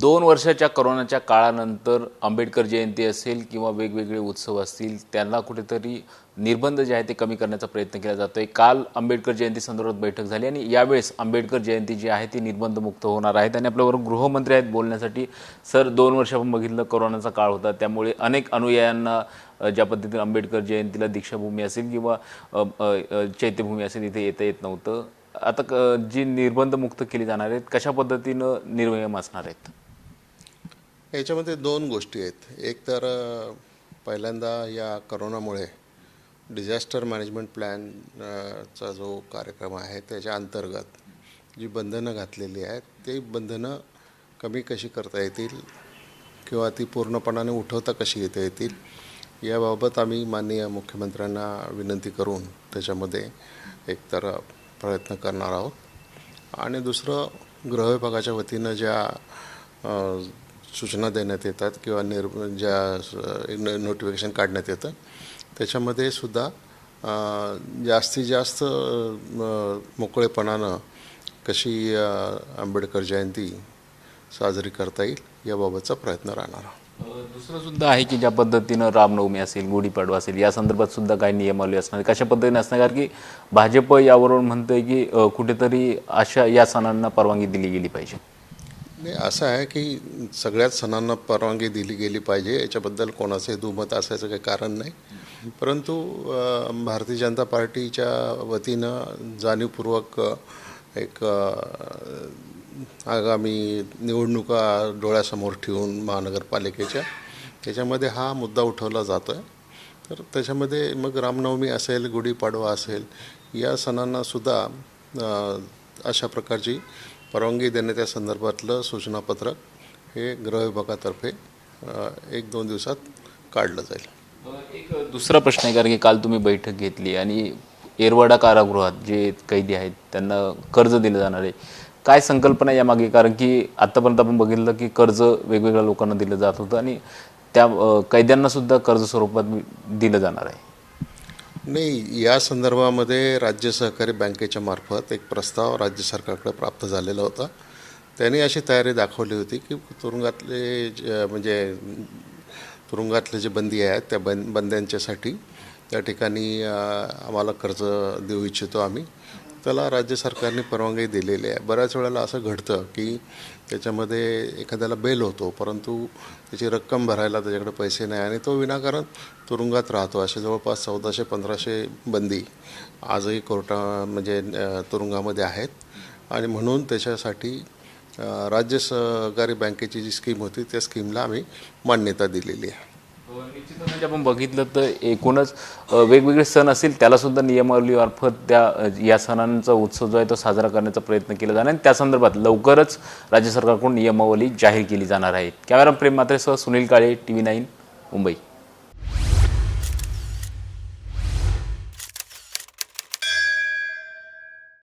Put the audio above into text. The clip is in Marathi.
दोन वर्षाच्या करोनाच्या काळानंतर आंबेडकर जयंती असेल किंवा वेगवेगळे उत्सव असतील त्यांना कुठेतरी निर्बंध जे आहे ते कमी करण्याचा प्रयत्न केला जातो आहे काल आंबेडकर जयंती संदर्भात बैठक झाली आणि यावेळेस आंबेडकर जयंती जी आहे ती निर्बंधमुक्त होणार आहेत आणि आपल्याबरोबर गृहमंत्री आहेत बोलण्यासाठी सर दोन वर्ष आपण बघितलं करोनाचा काळ होता त्यामुळे अनेक अनुयायांना ज्या पद्धतीने आंबेडकर जयंतीला दीक्षाभूमी असेल किंवा चैत्यभूमी असेल इथे येता येत नव्हतं. आता क- जी निर्बंध मुक्त केली जाणार आहेत कशा पद्धतीनं निर्वयम असणार आहेत? याच्यामध्ये दोन गोष्टी आहेत. एक तर पहिल्यांदा या करोनामुळे डिझास्टर मॅनेजमेंट प्लॅनचा जो कार्यक्रम आहे त्याच्या अंतर्गत जी बंधनं घातलेली आहेत ती बंधनं कमी कशी करता येतील किंवा ती पूर्णपणाने उठवता कशी येता येतील याबाबत आम्ही माननीय मुख्यमंत्र्यांना विनंती करून त्याच्यामध्ये एकतर प्रयत्न करणार आहोत. आणि दुसरं गृह विभागाच्या वतीनं ज्या सूचना देण्यात येतात किंवा निर् ज्या नोटिफिकेशन काढण्यात येतं. त्याच्यामध्ये सुद्धा जास्तीत जास्त मोकळेपणानं कशी आंबेडकर जयंती साजरी करता येईल याबाबतचा प्रयत्न राहणार दुसरं सुद्धा आहे की ज्या पद्धतीनं रामनवमी असेल गुढीपाडवा असेल या संदर्भात सुद्धा काही नियमावली असणार कशा पद्धतीने असणार? कारण की भाजप यावरून म्हणतंय की कुठेतरी अशा या सणांना परवानगी दिली गेली पाहिजे. नाही असं आहे की सगळ्याच सणांना परवानगी दिली गेली पाहिजे याच्याबद्दल कोणाचे दुमत असायचं काही कारण नाही. परंतु भारतीय जनता पार्टीच्या वतीनं जाणीवपूर्वक एक आगामी निवडणुका डोळ्यासमोर ठेवून महानगरपालिकेच्या त्याच्यामध्ये हा मुद्दा उठवला जातो आहे तर त्याच्यामध्ये मग रामनवमी असेल गुढीपाडवा असेल या सणांनासुद्धा अशा प्रकारची परवानगी देण्याच्या संदर्भातलं सूचनापत्रक हे गृह विभागातर्फे एक दोन दिवसात काढलं जाईल. एक दुसरा प्रश्न आहे कारण की काल तुम्ही बैठक घेतली आणि एरवाडा कारागृहात जे कैदी आहेत त्यांना कर्ज दिलं जाणार आहे. काय संकल्पना यामागे? कारण की आतापर्यंत आपण बघितलं की कर्ज वेगवेगळ्या लोकांना दिलं जात होतं आणि त्या कैद्यांनासुद्धा कैद्यांना सुद्धा कर्ज स्वरूपात दिलं जाणार आहे. नाही या संदर्भामध्ये राज्य सहकारी बँकेच्या मार्फत एक प्रस्ताव राज्य सरकारकडे प्राप्त झालेला होता. त्यांनी अशी तयारी दाखवली होती की तुरुंगातले जे- म्हणजे तुरुंगातले जे बंदी आहेत त्या बंद बंद्यांच्यासाठी त्या ठिकाणी आम्हाला कर्ज देऊ इच्छितो आम्ही. त्याला राज्य सरकारने परवानगी दिलेली आहे. बऱ्याच वेळेला असं घडतं की त्याच्यामध्ये एखाद्याला बेल होतो परंतु त्याची रक्कम भरायला त्याच्याकडे पैसे नाही आणि तो विनाकारण तुरुंगात राहतो. असे जवळपास चौदाशे पंधराशे बंदी आजही कोर्टा म्हणजे तुरुंगामध्ये आहेत. आणि म्हणून त्याच्यासाठी राज्य सहकारी बँकेची जी स्कीम होती त्या स्कीमला आम्ही मान्यता दिलेली आहे. निश्चितच म्हणजे आपण बघितलं तर एकूणच वेगवेगळे सण असतील त्याला सुद्धा नियमावलीमार्फत त्या या सणांचा उत्सव जो आहे तो साजरा करण्याचा प्रयत्न केला जाणार आणि त्या संदर्भात लवकरच राज्य सरकारकडून नियमावली जाहीर केली जाणार आहे. Camera Prem मात्रेसह Sunil Kale T V nine Mumbai.